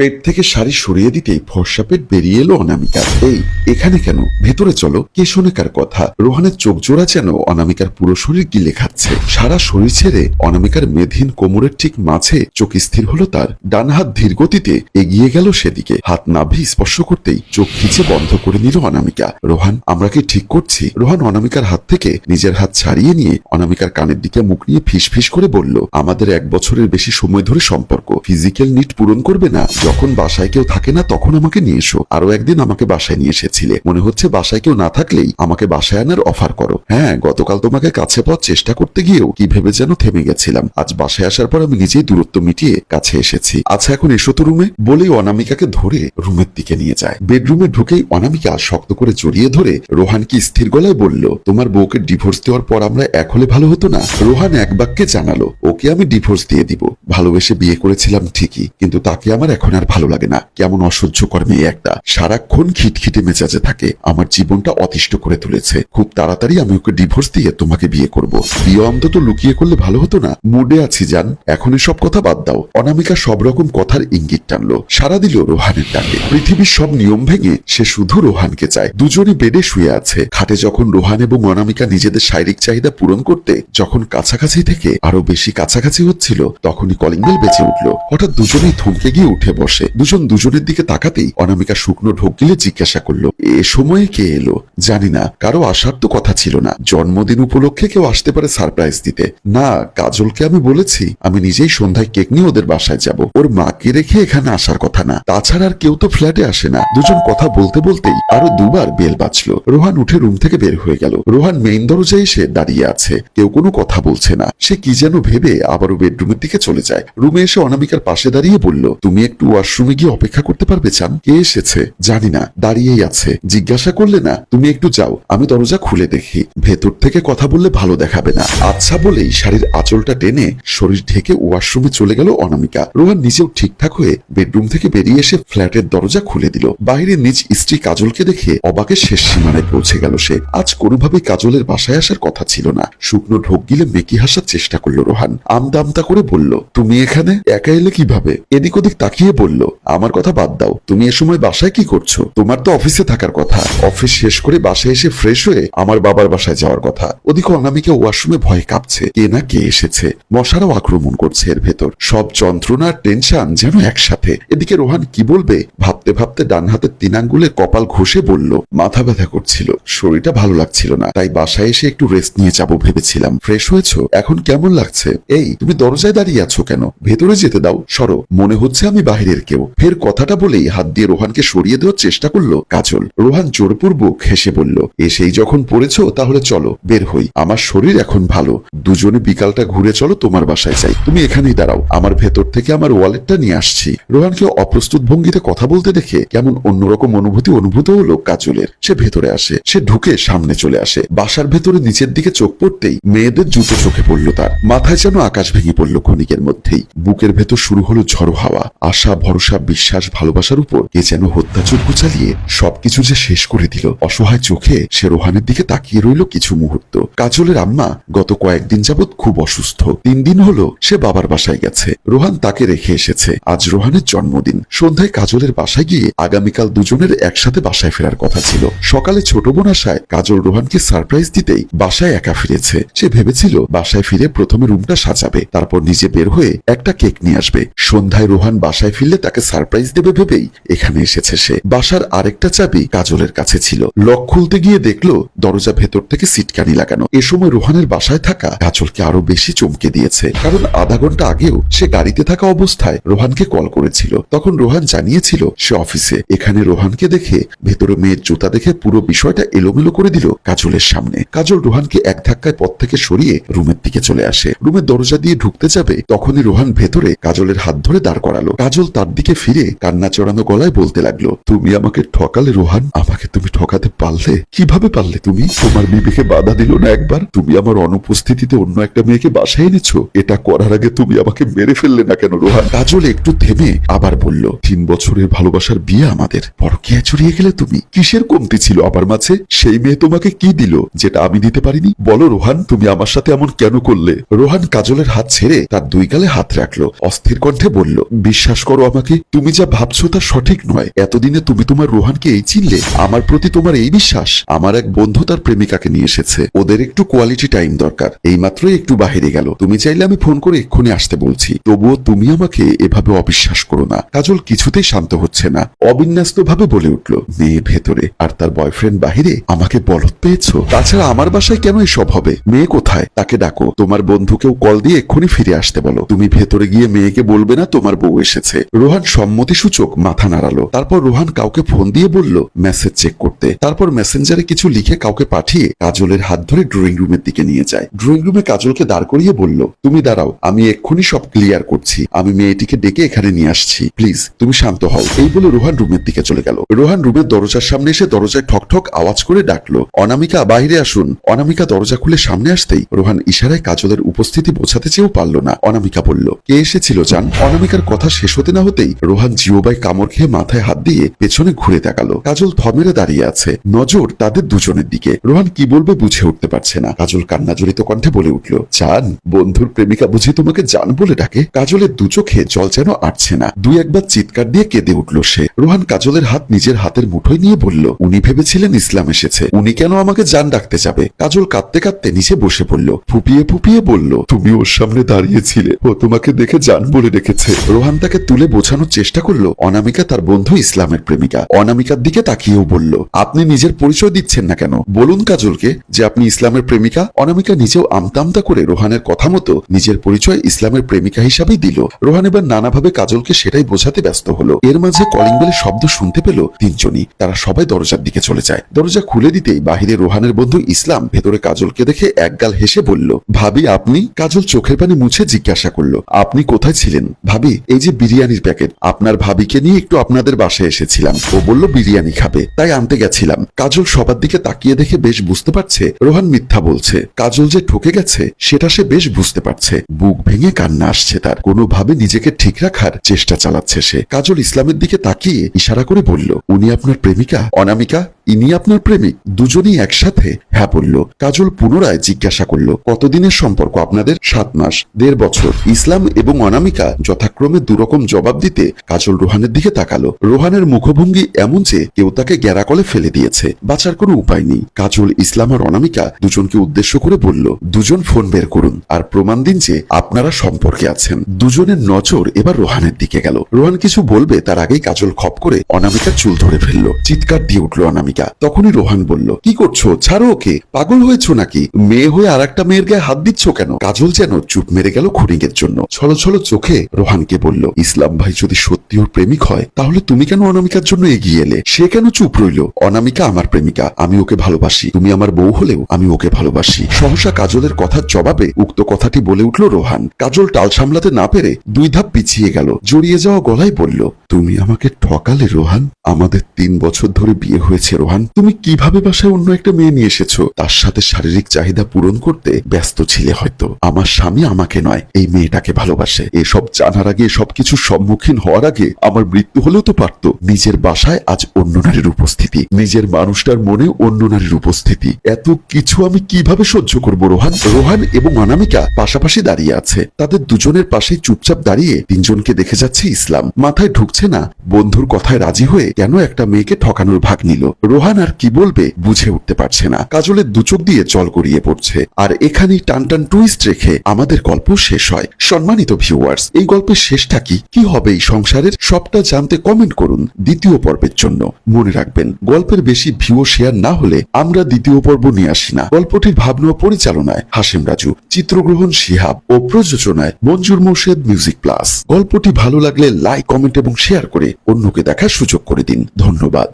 পেট থেকে শাড়ি সরিয়ে দিতেই ফর্সা পেট বেরিয়ে এলো অনামিকা এই, এখানে কেন? ভেতরে চলো। কে শোনে কার কথা? রোহানের চোখ জোড়া যেন অনামিকার পুরো শরীর গিলে খাচ্ছে। সারা শরীর ছেড়ে অনামিকার মেধহীন কোমরের ঠিক মাঝে চোখ স্থির হলো তার। ডান হাত ধীর গতিতে এগিয়ে গেল সেদিকে। হাত নাভি স্পর্শ করতেই চোখ খিচে বন্ধ করে নিল অনামিকা। রোহান, আমরা কি ঠিক করছি? রোহান অনামিকার হাত থেকে নিজের হাত ছাড়িয়ে নিয়ে অনামিকার কানের দিকে মুখ নিয়ে ফিস ফিস করে বলল, আমাদের এক বছরের বেশি সময় ধরে সম্পর্ক। ফিজিক্যাল নিট পূরণ করবে না? যখন বাসায় কেউ থাকে না, তখন আমাকে নিয়ে এসো। আরও একদিন আমাকে বাসায় নিয়ে এসেছিলে। মনে হচ্ছে বাসায় কেউ না থাকলেই আমাকে বাসায় আনার অফার করো। হ্যাঁ গতকাল তোমাকে কাছে পাওয়ার চেষ্টা করতে গিয়েও কি ভেবে যেন থেমে গেছিলাম। আজ বাসায় আসার পর আমি নিজেই দূরত্ব মিটিয়ে কাছে এসেছি। আচ্ছা এখন এসো তো রুমে। বলেই অনামিকাকে ধরে রুমের দিকে নিয়ে যায়। বেডরুমে ঢুকেই অনামিকা শক্ত করে জড়িয়ে ধরে রোহান কি স্থির গলায় বলল, তোমার বউকে ডিভোর্স দেওয়ার পর আমরা এক হলে ভালো হতো না? রোহান এক বাক্যে জানালো, ওকে আমি ডিভোর্স দিয়ে দিব। ভালোবেসে বিয়ে করেছিলাম ঠিকই, কিন্তু তাকে আমার এখন আর ভালো লাগে না। কেমন অসহ্যকর মেয়ে একটা। সারাক্ষণ খিটখিটে মেজাজে থাকে। আমার জীবনটা অতিষ্ঠ করে তুলেছে। খুব তাড়াতাড়ি আমি ওকে ডিভোর্স দিয়ে তোমাকে বিয়ে করব। বিয়ে অন্তত লুকিয়ে করলে ভালো হতো না? মুডে আছি, জান। এখন সব কথা বাদ দাও। অনামিকা সব রকম কথার ইঙ্গিত টানলো। সারা দিল রোহানের ডাকে। পৃথিবীর সব নিয়ম ভেঙে সে শুধু রোহানকে চায়। দুজনই বেডে শুয়ে আছে। খাটে যখন রোহান এবং অনামিকা নিজেদের শারীরিক চাহিদা পূরণ করতে যখন কাছাকাছি থেকে আরও বেশি কাছাকাছি হচ্ছিল, তখনই কলিং বেল বেঁচে উঠল। হঠাৎ দুজনেই থমকে গিয়ে উঠে বসে। দুজন দুজনের দিকে তাকাতেই অনামিকা শুকনো ঢোক গিলে জিজ্ঞাসা করল, এ সময়ে কে এলো? জানি না, কারও আসার তো কথা ছিল না। জন্মদিন উপলক্ষে কেউ আসতে পারে সারপ্রাইজ দিতে। না, কাজলকে আমি বলেছি, আমি নিজেই সন্ধ্যায় কেক নিয়ে ওদের বাসায় যাব। ওর মাকে রেখে এখানে আসার কথা না। তাছাড়া আর কেউ তো ফ্ল্যাটে আসে না। দুজন কথা বলতে বলতেই আরও দুবার বেল বাজলো। রোহান উঠে রুম থেকে বের হয়ে গেল। রোহান মেইন দরজায় এসে দাঁড়িয়ে আছে। কেউ কোনো কথা বলছে না। সে কি যেন ভেবে আবারও বেডরুমের দিকে চলে যায়। রুমে এসে অনামিকার পাশে দাঁড়িয়ে বলল, তুমি একটু ওয়াশরুমে গিয়ে অপেক্ষা করতে পারবে, চান? কে এসেছে? জানি না। দাঁড়িয়েই আছে। জিজ্ঞাসা করলে না, তুমি একটু যাও। আমি দরজা খুলে দেখি। ভেতর থেকে কথা বললে ভালো দেখাবে না। আচ্ছা বলেই শাড়ির আঁচলটা টেনে শরীর ঢেকে ওয়াশরুমে চলে গেল অনামিকা। রোহান নিজেও ঠিকঠাক হয়ে বেডরুম থেকে বেরিয়ে এসে ফ্ল্যাটের দরজা খুলে দিল। বাইরে নিজ স্ত্রী কাজলকে দেখে অবাকে শেষ সীমানায় পৌঁছে গেল সে। আজ কোনোভাবেই কাজলের বাসায় আসার কথা ছিল না। শুকনো ঢোক গিলে মেকি হাসার চেষ্টা করল রোহান। আমদামতা করে বলল, তুমি এখানে? একা এলে কীভাবে? এদিক ওদিক তাকিয়ে বলল, আমার কথা বাদ দাও। তুমি এ সময় বাসায় কি করছ? তোমার তো অফিসে থাকার কথা। অফিস শেষ করে বাসায় এসে ফ্রেশ হয়ে আমার বাবার বাসায় যাওয়ার কথা। ওদিকে অনামিকা ওয়াশরুমে ভয়ে কাঁপছে। কে না কে এসেছে? মশারাও আক্রমণ করছে এর ভেতর। সব যন্ত্রণা টেনশন যেন একসাথে। এদিকে রোহান কি বলবে? ভাবতে ভাবতে ডান হাতের তিন আঙ্গুলে কপাল ঘষে বলল, মাথা ব্যথা করছিল। শরীরটা ভালো লাগছিল না। তাই বাসায় এসে একটু রেস্ট নিয়ে যাব ভেবেছিলাম। ফ্রেশ হয়েছো? এখন কেমন লাগছে? এই, তুমি দরজায় দাঁড়িয়ে আছো কেন? ভেতরে যেতে দাও। সরো। মনে হচ্ছে আমি বাহিরের কেউ। ফের কথাটা বলেই হাত দিয়ে রোহানকে সরিয়ে দেওয়ার চেষ্টা করল কাজল। রোহান জোরপূর্বক হেসে বলল, এসেই যখন পড়েছো তাহলে চলো, বের হই। আমার শরীর এখন ভালো। দুজনে বিকালটা ঘুরে চলো, তোমার বাসায় যাই। তুমি এখানেই দাঁড়াও। আমার ভেতর থেকে আমার ওয়ালেটটা নিয়ে আসছি। রোহানকে অপ্রস্তুত ভঙ্গিতে কথা বলতে দেখে কেমন অন্যরকম অনুভূতি অনুভূত হলো কাজলের। সে ভেতরে আসে। সে ঢুকে সামনে চলে আসে। বাসার ভেতরে নিচের দিকে চোখ পড়তেই মেয়েদের জুতো চোখে পড়ল তার। মাথায় যেন আকাশ ভেঙে পড়ল ক্ষণিকের মধ্যেই। বুকের ভেতর শুরু হলো ঝড়ো হাওয়া। আশা ভরসা, বিশ্বাস, ভালোবাসার উপর কে যেন হত্যাচুর চালিয়ে সবকিছু যে শেষ করে দিল। অসহায় চোখে সে রোহানের দিকে তাকিয়ে রইল কিছু মুহূর্ত। কাজলের আম্মা গত কয়েকদিন যাবৎ খুব অসুস্থ। তিন দিন হলো সে বাবার বাসায় গেছে। রোহান তাকে রেখে এসেছে। আজ রোহানের জন্মদিন। সন্ধ্যায় কাজলের বাসায় গিয়ে আগামীকাল দুজনের একসাথে বাসায় ফেরার কথা ছিল। সকালে ছোট বোন আসায় কাজল রোহানকে সারপ্রাইজ দিতেই বাসায় একা ফিরেছে। সে ভেবেছিল বাসায় ফিরে প্রথমে রুমটা সাজাবে, তারপর নিজে বের হয়ে একটা কেক নিয়ে আসবে। সন্ধ্যায় রোহান বাসায় ফিরলে তাকে সারপ্রাইজ দেবে ভেবেই এখানে এসেছে সে। বাসার আরেকটা চাবি কাজলের কাছে ছিল। লক খুলতে গিয়ে দেখল দরজা ভেতর থেকে সিটকানি লাগানো। এ সময় রোহানের বাসায় থাকা কাজলকে আরও বেশি চমকে দিয়েছে। কারণ আধা ঘণ্টা আগেও সে গাড়িতে থাকা অবস্থায় রোহানকে কল করেছিল। তখন রোহান জানিয়েছিল সে অফিসে। এখানে রোহানকে দেখে ভেতরে মেয়ের জুতা দেখে পুরো বিষয়টা এলোমেলো করে দিল কাজলের সামনে। কাজল রোহানকে এক ধাক্কায় পথ থেকে সরিয়ে রুমের দিকে চলে আসে। রুমের দরজা দিয়ে ঢুকতে যাবে তখনই রোহান ভেতরে কাজলের হাত ধরে দাঁড় করালো। কাজল তার দিকে ফিরে কান্না চড়ানো গলায় বলতে লাগল, তুমি আমাকে ঠকালে, রোহান? আমাকে তুমি ঠকাতে পারলে? কীভাবে পারলে তুমি? তোমার বিবেকে বাধা দিল না একবার? তুমি আমার অনুপস্থিতিতে অন্য একটা মেয়েকে বাসায় এনেছো? এটা করার আগে তুমি আমাকে মেরে ফেললে না কেন, রোহান? কাজল একটু থেমে আবার বলল, তিন বছরের ভালোবাসার বিয়ে আমাদের। পরকিয়া চড়িয়ে গেলে তুমি? কিসের কমতি ছিল আমার মাঝে? সেই মেয়ে তোমাকে কি দিল, যেটা আমি দিতে পারিনি? বলো, রোহান, তুমি আমার সাথে এমন কেন করলে? রোহান কাজলের হাত ছেড়ে তার দুই গালে হাত রাখল, অস্থির কণ্ঠে বলল, বিশ্বাস করো আমাকে, তুমি যা ভাবছ তা সঠিক নয়। এতদিনে তুমি তোমার রোহানকে এই চিনলে। আমার প্রতি তোমার এই বিশ্বাস। আমার এক বন্ধু তার প্রেমিকাকে নিয়ে এসেছে। ওদের একটু কোয়ালিটি টাইম দরকার। এই মাত্রই একটু বাহিরে গেল। তুমি চাইলে আমি ফোন করে এক্ষুনি আসতে বলছি। তবুও তুমি আমাকে এভাবে অবিশ্বাস করো না। কাজল কিছুতেই শান্ত হচ্ছে না। অবিন্যস্ত ভাবে বলে উঠল, মেয়ে ভেতরে। আর তার বয়ফ্রেন্ড বাহিরে? আমাকে বলদ পেয়েছ? তাছাড়া আমার বাসায় কেন এসব হবে? মেয়ে কোথায়? তাকে ডাকো। তোমার বন্ধুকেও কল দিয়ে এক্ষুনি ফিরে আসতে বলো। তুমি ভেতরে গিয়ে মেয়েকে বলবে না তোমার বউ এসেছে। রোহান সম্মতি সূচক মাথা নাড়ালো। তারপর রোহান কাউকে ফোন দিয়ে বলল মেসেজ চেক করতে। তারপর মেসেঞ্জারে কিছু লিখে কাউকে পাঠিয়ে কাজলের হাত ধরে ড্রয়িং রুমের দিকে নিয়ে যায়। ড্রয়িং রুমে কাজলকে দাঁড় করিয়ে বলল, তুমি দাঁড়াও, আমি এক্ষুনি সব ক্লিয়ার করছি। আমি মেয়েটিকে ডেকে এখানে নিয়ে আসছি। প্লিজ তুমি শান্ত হও। এই বলে রোহান রুমের দিকে চলে গেল। রোহান রুমের দরজার সামনে এসে দরজায় ঠক ঠক আওয়াজ করে ডাকলো, অনামিকা, বাইরে আসুন। অনামিকা দরজা খুলে সামনে আসতেই রোহান ইশারায় কাজলের উপস্থিতি বোঝাতে চেয়েও পারল না। অনামিকা বলল, কে এসেছিল জান? অনামিকার কথা শেষ হতে না হতেই রোহান জিওবাই কামড় খেয়ে মাথায় হাত দিয়ে পেছনে ঘুরে তাকালো। কাজল থমেরে দাঁড়িয়ে আছে। নজর তাদের দুজনের দিকে। রোহান কি বলবে বুঝে উঠতে পারছে না। কাজল কান্না জড়িত কণ্ঠে বলে উঠল জান বন্ধুর প্রেমিকা বুঝি তোমাকে জান বলে ডাকে? কাজলের দু চোখে জল যেন আটছে না। দুই একবার চিৎকার দিয়ে কেঁদে উঠল সে। রোহান কাজলের হাত নিজের হাতের মুঠোয় নিয়ে বলল, উনি ভেবেছিলেন ইসলাম এসেছে। উনি কেন আমাকে জান ডাকতে যাবে? কাজল কাঁদতে কাঁদতে নিচে বসে পড়ল। ফুপিয়ে ফুপিয়ে বলল, তুমি ওর সামনে দাঁড়িয়েছিলে। ও তোমাকে দেখে জান বলে রেখেছে রোহান তাকে তুলে বোঝানোর চেষ্টা করল অনামিকা তার বন্ধু ইসলামের প্রেমিকা। অনামিকার দিকে তাকিয়েও বলল, আপনি নিজের পরিচয় দিচ্ছেন না কেন? বলুন কাজলকে যে আপনি ইসলামের প্রেমিকা। অনামিকা নিজেও আমতামতা করে রোহানের কথা মতো নিজের পরিচয় ইসলামের প্রেমিকা হিসাবেই দিল। রোহান এবার নানাভাবে কাজলকে সেটাই বোঝাতে ব্যস্ত হলো। এর মাঝে কলিং বেলের শব্দ শুনতে পেল তিনজনই। তারা সবাই দরজার দিকে চলে যায়। দরজা খুলে দিতেই বাহিরে রোহানের বন্ধু ইসলাম ভেতরে কাজলকে দেখে একগাল হেসে বলল, ভাবি, আপনি? কাজল চোখের পানি মুছে জিজ্ঞাসা করল, আপনি কোথায় ছিলেন? ভাবি, এই যে বিরিয়ানির প্যাকেট। আপনার ভাবিকে নিয়ে একটু আপনাদের বাসায় এসেছিলাম। ও বলল, বিরিয়ানি খাবে। তাই আনতে গেছিলাম। কাজল সবার দিকে তাকিয়ে দেখে বেশ বুঝতে পারছে, রোহান মিথ্যা বলছে। কাজল যে ঠকে গেছে, সেটা সে বেশ বুঝতে পারছে। বুক ভেঙে কান্না আসছে তার। কোনোভাবে নিজেকে ঠিক রাখার চেষ্টা চালাচ্ছে সে। কাজল ইসলামের দিকে তাকিয়ে ইশারা করে বলল, উনি আপনার প্রেমিকা? অনামিকা? ইনি আপনার প্রেমিক। দুজনেই একসাথে হ্যাঁ বলল। কাজল পুনরায় জিজ্ঞাসা করল, কতদিনের সম্পর্ক আপনাদের? সাত মাস, দেড় বছর। ইসলাম এবং অনামিকা যথাক্রমে দুরকম জবাব দিতে কাজল রোহানের দিকে তাকালো। রোহানের মুখভঙ্গি এমন যে কেউ তাকে গ্যারাকলে ফেলে দিয়েছে। বাঁচার কোনো উপায় নেই। কাজল, ইসলাম আর অনামিকা দুজনকে উদ্দেশ্য করে বলল, দুজন ফোন বের করুন আর প্রমাণ দিন যে আপনারা সম্পর্কে আছেন। দুজনের নজর এবার রোহানের দিকে গেল। রোহান কিছু বলবে, তার আগেই কাজল খপ করে অনামিকার চুল ধরে ফেলল। চিৎকার দিয়ে উঠল অনামিকা। তখনই রোহান বলল, কি করছ? ছাড়ো ওকে। পাগল হয়েছো নাকি? মেয়ে হয়ে আর একটা মেয়ের গায়ে হাত দিচ্ছ কেন? কাজল যেন চুপ মেরে গেল খুনিকের জন্য। ছলো ছলো চোখে রোহানকে বলল, ইসলাম ভাই, যদি সত্যি ওর প্রেমিক হয়, তাহলে তুমি কেন অনামিকার জন্য এগিয়ে এলে? সে কেন চুপ রইল? অনামিকা আমার প্রেমিকা, আমি ওকে ভালোবাসি। তুমি আমার বউ হলেও আমি ওকে ভালোবাসি। সহসা কাজলের কথার জবাবে উক্ত কথাটি বলে উঠল রোহান। কাজল টাল সামলাতে না পেরে দুই ধাপ পিছিয়ে গেল, জড়িয়ে যাওয়া গলায় বলল, তুমি আমাকে ঠকালে রোহান? আমাদের তিন বছর ধরে বিয়ে হয়েছে রোহান। তুমি কীভাবে বাসায় অন্য একটা মেয়ে নিয়ে এসেছ? তার সাথে শারীরিক চাহিদা পূরণ করতে ব্যস্ত ছিলে হয়তো। আমার স্বামী আমাকে নয়, এই মেয়েটাকে ভালোবাসে। এসব জানার আগে সবকিছুর সম্মুখীন হওয়ার আগে আমার মৃত্যু হলেও তো পারত। নিজের বাসায় আজ অন্য নারীর উপস্থিতি। নিজের মানুষটার মনে অন্য নারীর উপস্থিতি। এত কিছু আমি কীভাবে সহ্য করব রোহান? রোহান এবং অনামিকা পাশাপাশি দাঁড়িয়ে আছে। তাদের দুজনের পাশে চুপচাপ দাঁড়িয়ে তিনজনকে দেখে যাচ্ছে ইসলাম। মাথায় ঢুকছে না, বন্ধুর কথায় রাজি হয়ে কেন একটা মেয়েকে ঠকানোর ভাগ নিল। রোহান আর কি বলবে বুঝে উঠতে পারছে না। কাজলের দুচোখ দিয়ে জল গড়িয়ে পড়ছে। আর এখানেই টান টান টুইস্ট রেখে আমাদের গল্প শেষ হয়। সম্মানিত ভিউয়ার্স এই গল্পের শেষটা কি? কি হবে? এই সংসারের সবটা জানতে কমেন্ট করুন দ্বিতীয় পর্বের জন্য। মনে রাখবেন, গল্পের বেশি ভিউ শেয়ার না হলে আমরা দ্বিতীয় পর্ব নিয়ে আসি না। গল্পটির ভাবনা পরিচালনায় হাসিম রাজু, চিত্রগ্রহণ শিহাব ও প্রযোজনায় মঞ্জুর মোর্শেদ মিউজিক প্লাস গল্পটি ভালো লাগলে লাইক কমেন্ট এবং শেয়ার করে অন্যকে দেখার সুযোগ করে দিন। ধন্যবাদ।